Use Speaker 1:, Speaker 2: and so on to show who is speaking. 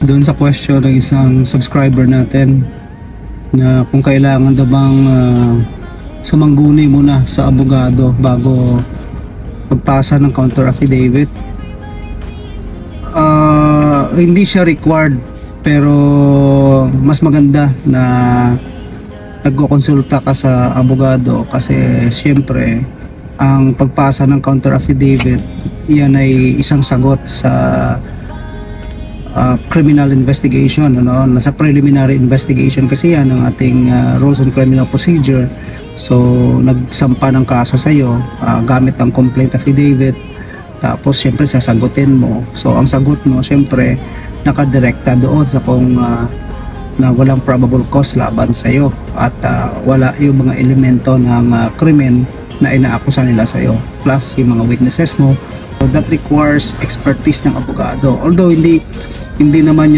Speaker 1: doon sa question ng isang subscriber natin na kung kailangan daw bang ah, sumangguni muna sa abogado bago pagpasa ng counter affidavit. Ah, hindi siya required pero mas maganda na nagkokonsulta ka sa abogado kasi siyempre ang pagpasa ng counter affidavit yan ay isang sagot sa uh, criminal investigation ano nasa preliminary investigation kasi yan ang ating uh, rules on criminal procedure. So nagsampa ng kaso sa iyo gamit ang complaint affidavit tapos syempre sasagutin mo. So ang sagot mo syempre nakadirekta doon sa kung uh, na walang probable cause laban sa iyo at uh, wala yung mga elemento ng uh, krimen na inaakusa nila sa iyo plus yung mga witnesses mo. So that requires expertise ng abogado. Although hindi hindi naman